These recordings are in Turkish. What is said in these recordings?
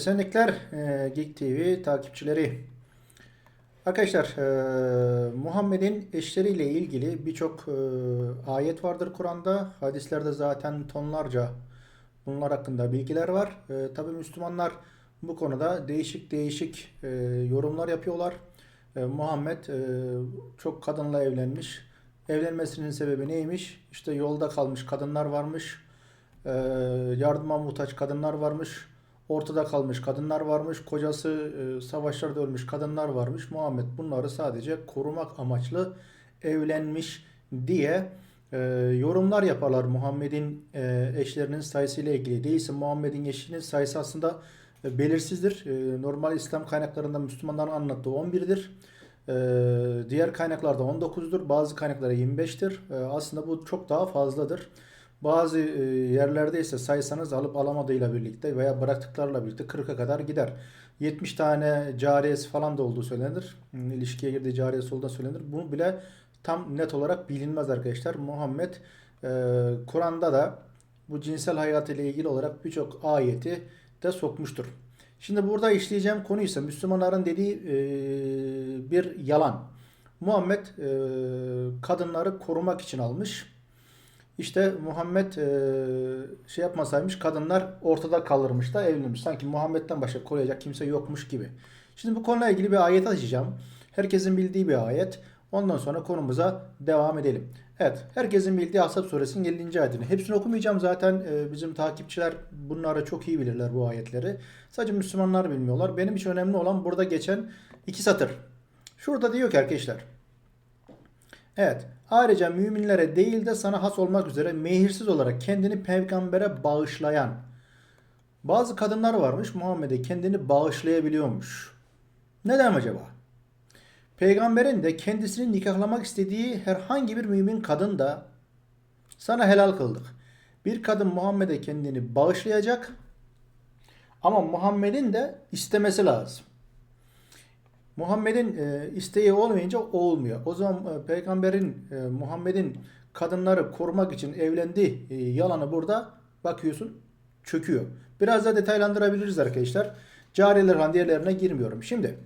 Esenlikler e, Geek TV takipçileri. Arkadaşlar e, Muhammed'in eşleriyle ilgili birçok e, ayet vardır Kur'an'da. Hadislerde zaten tonlarca bunlar hakkında bilgiler var. E, Tabi Müslümanlar bu konuda değişik değişik e, yorumlar yapıyorlar. E, Muhammed e, çok kadınla evlenmiş. Evlenmesinin sebebi neymiş? İşte yolda kalmış kadınlar varmış. E, yardıma muhtaç kadınlar varmış. Ortada kalmış kadınlar varmış. Kocası e, savaşlarda ölmüş kadınlar varmış. Muhammed bunları sadece korumak amaçlı evlenmiş diye e, yorumlar yaparlar Muhammed'in e, eşlerinin sayısıyla ilgili. Değilse Muhammed'in eşinin sayısı aslında e, belirsizdir. E, normal İslam kaynaklarında Müslümanların anlattığı 11'dir. E, diğer kaynaklarda 19'dur. Bazı kaynaklara 25'tir. E, aslında bu çok daha fazladır. Bazı e, yerlerde ise saysanız alıp alamadığıyla birlikte veya bıraktıklarla birlikte 40'a kadar gider. 70 tane cariyesi falan da olduğu söylenir. Hmm, İlişkiye girdiği cariyesi olduğu söylenir. Bu bile tam net olarak bilinmez arkadaşlar. Muhammed e, Kur'an'da da bu cinsel hayatıyla ilgili olarak birçok ayeti de sokmuştur. Şimdi burada işleyeceğim konu ise Müslümanların dediği e, bir yalan. Muhammed kadınları korumak için almış. İşte Muhammed e, şey yapmasaymış kadınlar ortada kalırmış da evlenmiş. Sanki Muhammed'den başka koruyacak kimse yokmuş gibi. Şimdi bu konuyla ilgili bir ayet açacağım. Herkesin bildiği bir ayet. Ondan sonra konumuza devam edelim. Evet, herkesin bildiği Ahzab suresinin 50. ayetini. Hepsini okumayacağım zaten e, bizim takipçiler bunları çok iyi bilirler bu ayetleri. Sadece Müslümanlar bilmiyorlar. Benim için önemli olan burada geçen iki satır. Şurada diyor ki arkadaşlar. Evet. Ayrıca müminlere değil de sana has olmak üzere mehirsiz olarak kendini peygambere bağışlayan bazı kadınlar varmış Muhammed'e kendini bağışlayabiliyormuş. Neden acaba? Peygamberin de kendisini nikahlamak istediği herhangi bir mümin kadın da sana helal kıldık. Bir kadın Muhammed'e kendini bağışlayacak ama Muhammed'in de istemesi lazım. Muhammed'in e, isteği olmayınca olmuyor. O zaman e, peygamberin e, Muhammed'in kadınları korumak için evlendiği e, yalanı burada bakıyorsun çöküyor. Biraz da detaylandırabiliriz arkadaşlar. Cariyeler falan diğerlerine girmiyorum. Şimdi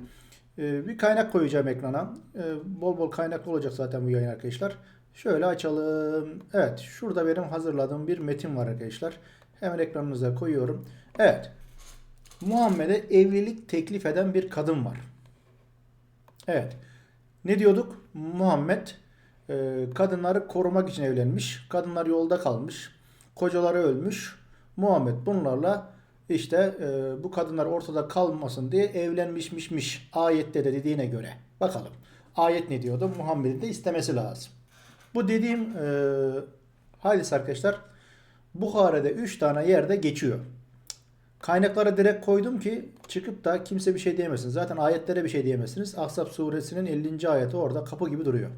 e, bir kaynak koyacağım ekrana. E, bol bol kaynak olacak zaten bu yayın arkadaşlar. Şöyle açalım. Evet şurada benim hazırladığım bir metin var arkadaşlar. Hemen ekranınıza koyuyorum. Evet. Muhammed'e evlilik teklif eden bir kadın var. Evet. Ne diyorduk? Muhammed e, kadınları korumak için evlenmiş. Kadınlar yolda kalmış. Kocaları ölmüş. Muhammed bunlarla işte e, bu kadınlar ortada kalmasın diye evlenmişmişmiş. Ayette de dediğine göre. Bakalım. Ayet ne diyordu? Muhammed'in de istemesi lazım. Bu dediğim e, hadis arkadaşlar Bukhari'de 3 tane yerde geçiyor. Kaynaklara direkt koydum ki çıkıp da kimse bir şey diyemesin. Zaten ayetlere bir şey diyemezsiniz. Ahzab suresinin 50. ayeti orada kapı gibi duruyor.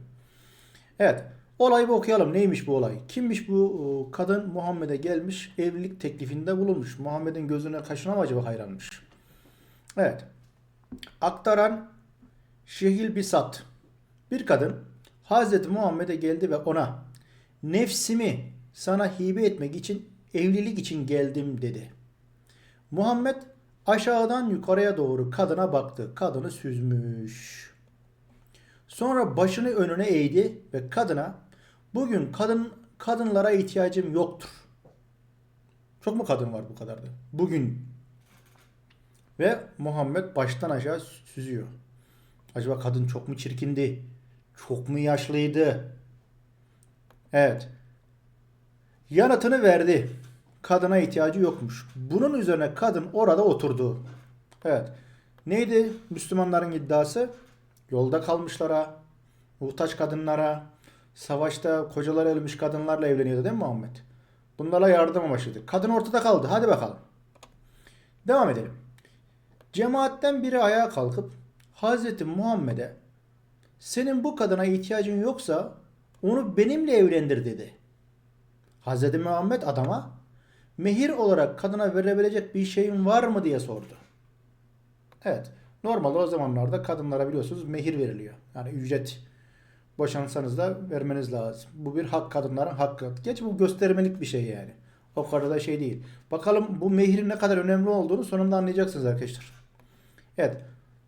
Evet. Olayı bir okuyalım. Neymiş bu olay? Kimmiş bu kadın? Muhammed'e gelmiş evlilik teklifinde bulunmuş. Muhammed'in gözüne kaşına mı acaba hayranmış? Evet. Aktaran Şehil Bisat. Bir kadın Hazreti Muhammed'e geldi ve ona nefsimi sana hibe etmek için evlilik için geldim dedi. Muhammed aşağıdan yukarıya doğru kadına baktı. Kadını süzmüş. Sonra başını önüne eğdi ve kadına bugün kadın kadınlara ihtiyacım yoktur. Çok mu kadın var bu kadar da? Bugün. Ve Muhammed baştan aşağı süzüyor. Acaba kadın çok mu çirkindi? Çok mu yaşlıydı? Evet. Yanıtını verdi kadına ihtiyacı yokmuş. Bunun üzerine kadın orada oturdu. Evet. Neydi Müslümanların iddiası? Yolda kalmışlara, muhtaç kadınlara, savaşta kocalar ölmüş kadınlarla evleniyordu değil mi Muhammed? Bunlarla yardım amaçlıydı. Kadın ortada kaldı. Hadi bakalım. Devam edelim. Cemaatten biri ayağa kalkıp Hazreti Muhammed'e senin bu kadına ihtiyacın yoksa onu benimle evlendir dedi. Hazreti Muhammed adama mehir olarak kadına verebilecek bir şeyin var mı diye sordu. Evet. Normalde o zamanlarda kadınlara biliyorsunuz mehir veriliyor. Yani ücret boşansanız da vermeniz lazım. Bu bir hak kadınların hakkı. Geç bu göstermelik bir şey yani. O kadar da şey değil. Bakalım bu mehrin ne kadar önemli olduğunu sonunda anlayacaksınız arkadaşlar. Evet.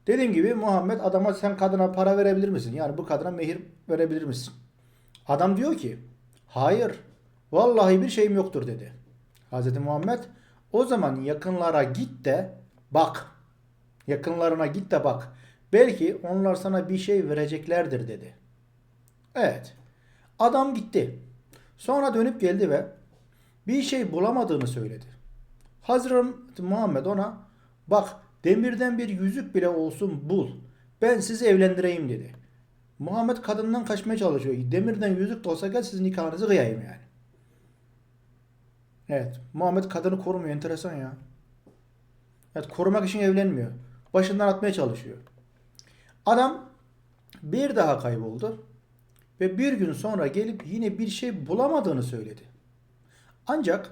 Dediğim gibi Muhammed adama sen kadına para verebilir misin? Yani bu kadına mehir verebilir misin? Adam diyor ki hayır vallahi bir şeyim yoktur dedi. Hazreti Muhammed o zaman yakınlara git de bak. Yakınlarına git de bak. Belki onlar sana bir şey vereceklerdir dedi. Evet. Adam gitti. Sonra dönüp geldi ve bir şey bulamadığını söyledi. Hazreti Muhammed ona bak demirden bir yüzük bile olsun bul. Ben sizi evlendireyim dedi. Muhammed kadından kaçmaya çalışıyor. Demirden yüzük de olsa gel sizin nikahınızı kıyayım yani. Evet. Muhammed kadını korumuyor. Enteresan ya. Evet korumak için evlenmiyor. Başından atmaya çalışıyor. Adam bir daha kayboldu. Ve bir gün sonra gelip yine bir şey bulamadığını söyledi. Ancak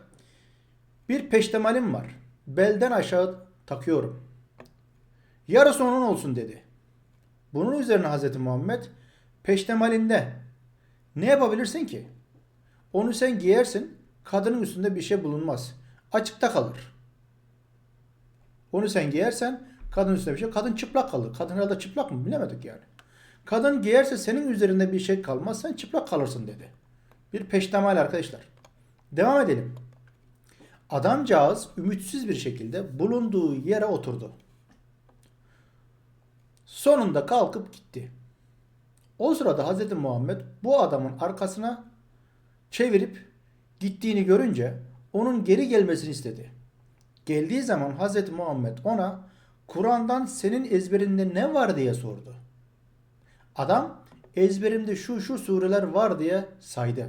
bir peştemalim var. Belden aşağı takıyorum. Yarısı onun olsun dedi. Bunun üzerine Hazreti Muhammed peştemalinde ne yapabilirsin ki? Onu sen giyersin, kadının üstünde bir şey bulunmaz. Açıkta kalır. Onu sen giyersen kadın üstünde bir şey, kadın çıplak kalır. Kadın herhalde çıplak mı bilemedik yani. Kadın giyerse senin üzerinde bir şey kalmaz, sen çıplak kalırsın dedi. Bir peştemal arkadaşlar. Devam edelim. Adamcağız ümitsiz bir şekilde bulunduğu yere oturdu. Sonunda kalkıp gitti. O sırada Hz. Muhammed bu adamın arkasına çevirip gittiğini görünce onun geri gelmesini istedi. Geldiği zaman Hz. Muhammed ona Kur'an'dan senin ezberinde ne var diye sordu. Adam ezberimde şu şu sureler var diye saydı.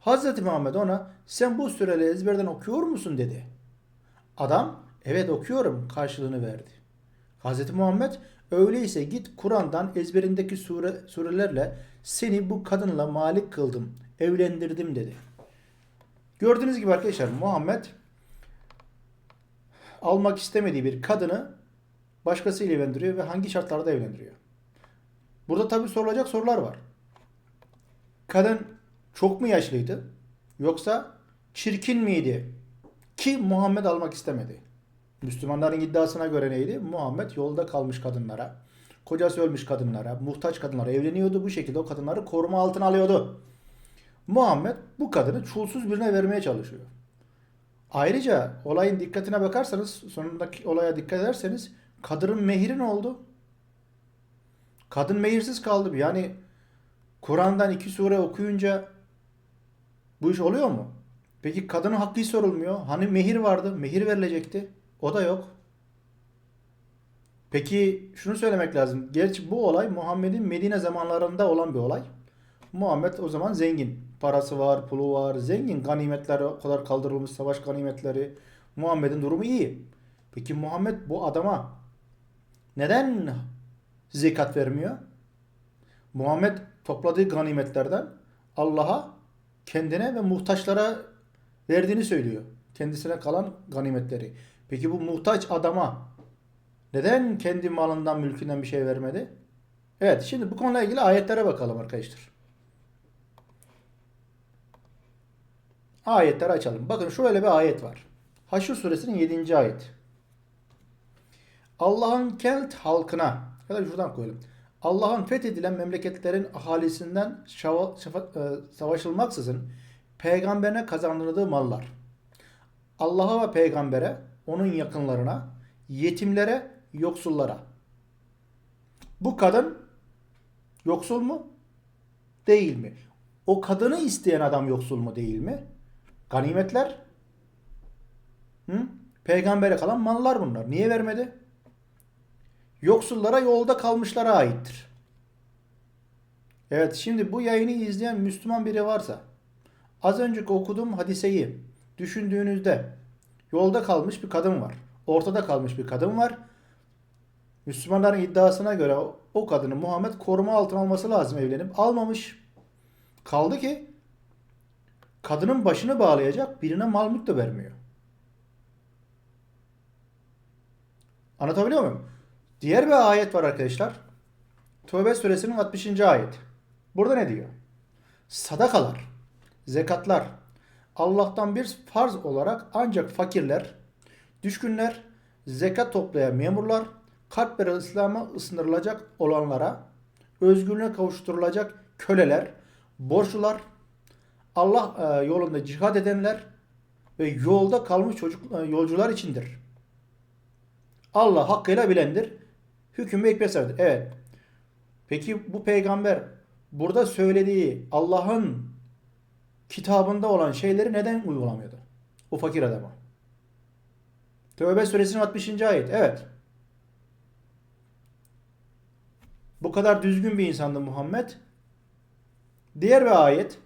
Hz. Muhammed ona sen bu sureleri ezberden okuyor musun dedi. Adam evet okuyorum karşılığını verdi. Hz. Muhammed öyleyse git Kur'an'dan ezberindeki sure, surelerle seni bu kadınla malik kıldım, evlendirdim dedi. Gördüğünüz gibi arkadaşlar Muhammed almak istemediği bir kadını başkasıyla evlendiriyor ve hangi şartlarda evlendiriyor? Burada tabii sorulacak sorular var. Kadın çok mu yaşlıydı? Yoksa çirkin miydi? Ki Muhammed almak istemedi. Müslümanların iddiasına göre neydi? Muhammed yolda kalmış kadınlara, kocası ölmüş kadınlara, muhtaç kadınlara evleniyordu. Bu şekilde o kadınları koruma altına alıyordu. Muhammed bu kadını çulsuz birine vermeye çalışıyor. Ayrıca olayın dikkatine bakarsanız, sonundaki olaya dikkat ederseniz kadının mehri ne oldu? Kadın mehirsiz kaldı. Yani Kur'an'dan iki sure okuyunca bu iş oluyor mu? Peki kadının hakkı sorulmuyor. Hani mehir vardı, mehir verilecekti. O da yok. Peki şunu söylemek lazım. Gerçi bu olay Muhammed'in Medine zamanlarında olan bir olay. Muhammed o zaman zengin. Parası var, pulu var, zengin. Ganimetler o kadar kaldırılmış, savaş ganimetleri. Muhammed'in durumu iyi. Peki Muhammed bu adama neden zekat vermiyor? Muhammed topladığı ganimetlerden Allah'a kendine ve muhtaçlara verdiğini söylüyor. Kendisine kalan ganimetleri. Peki bu muhtaç adama neden kendi malından mülkünden bir şey vermedi? Evet şimdi bu konuyla ilgili ayetlere bakalım arkadaşlar. Ayetleri açalım. Bakın şöyle bir ayet var. Haşr suresinin 7. ayet. Allah'ın kent halkına ya da şuradan koyalım. Allah'ın fethedilen memleketlerin ahalisinden şava, şafa, e, savaşılmaksızın peygamberine kazandırdığı mallar. Allah'a ve peygambere, onun yakınlarına, yetimlere, yoksullara. Bu kadın yoksul mu? Değil mi? O kadını isteyen adam yoksul mu değil mi? Ganimetler? Hı? Peygambere kalan mallar bunlar. Niye vermedi? Yoksullara yolda kalmışlara aittir. Evet şimdi bu yayını izleyen Müslüman biri varsa az önceki okuduğum hadiseyi düşündüğünüzde yolda kalmış bir kadın var. Ortada kalmış bir kadın var. Müslümanların iddiasına göre o kadını Muhammed koruma altına alması lazım evlenip almamış. Kaldı ki kadının başını bağlayacak birine mal mülk de vermiyor. Anlatabiliyor muyum? Diğer bir ayet var arkadaşlar. Tövbe suresinin 60. ayet. Burada ne diyor? Sadakalar, zekatlar, Allah'tan bir farz olarak ancak fakirler, düşkünler, zekat toplayan memurlar, kalpleri İslam'a ısındırılacak olanlara, özgürlüğüne kavuşturulacak köleler, borçlular, Allah e, yolunda cihad edenler ve yolda kalmış çocuk e, yolcular içindir. Allah hakkıyla bilendir. Hükmü ekmeserdir. Evet. Peki bu peygamber burada söylediği Allah'ın kitabında olan şeyleri neden uygulamıyordu? Bu fakir adama. Tövbe suresinin 60. ayet. Evet. Bu kadar düzgün bir insandı Muhammed. Diğer bir ayet.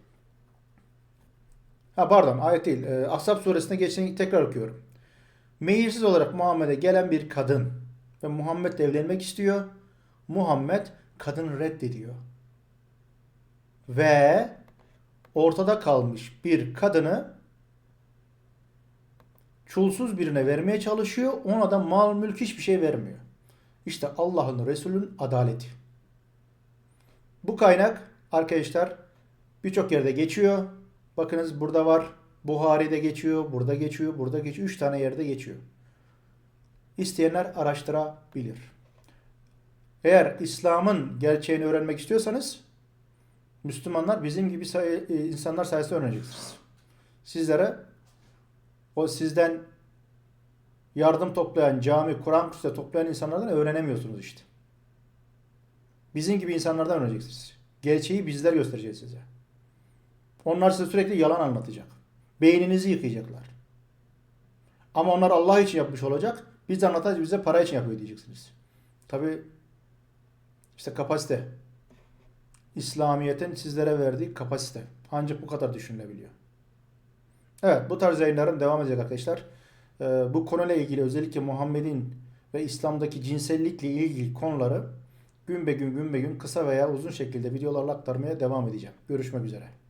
Ha pardon ayet değil. Ee, Ahzab suresine geçtiğini tekrar okuyorum. Mehirsiz olarak Muhammed'e gelen bir kadın ve Muhammed evlenmek istiyor. Muhammed kadını reddediyor. Ve ortada kalmış bir kadını çulsuz birine vermeye çalışıyor. Ona da mal mülk hiçbir şey vermiyor. İşte Allah'ın Resul'ün adaleti. Bu kaynak arkadaşlar birçok yerde geçiyor. Bakınız burada var. Buhari'de geçiyor, burada geçiyor, burada geçiyor. Üç tane yerde geçiyor. İsteyenler araştırabilir. Eğer İslam'ın gerçeğini öğrenmek istiyorsanız Müslümanlar bizim gibi say- e, insanlar sayesinde öğreneceksiniz. Sizlere o sizden yardım toplayan, cami, Kur'an kursu toplayan insanlardan öğrenemiyorsunuz işte. Bizim gibi insanlardan öğreneceksiniz. Gerçeği bizler göstereceğiz size. Onlar size sürekli yalan anlatacak. Beyninizi yıkayacaklar. Ama onlar Allah için yapmış olacak. Biz de anlatacağız bize para için yapıyor diyeceksiniz. Tabi işte kapasite. İslamiyet'in sizlere verdiği kapasite. Ancak bu kadar düşünülebiliyor. Evet bu tarz yayınların devam edecek arkadaşlar. Ee, bu konuyla ilgili özellikle Muhammed'in ve İslam'daki cinsellikle ilgili konuları gün be gün gün be gün kısa veya uzun şekilde videolarla aktarmaya devam edeceğim. Görüşmek üzere.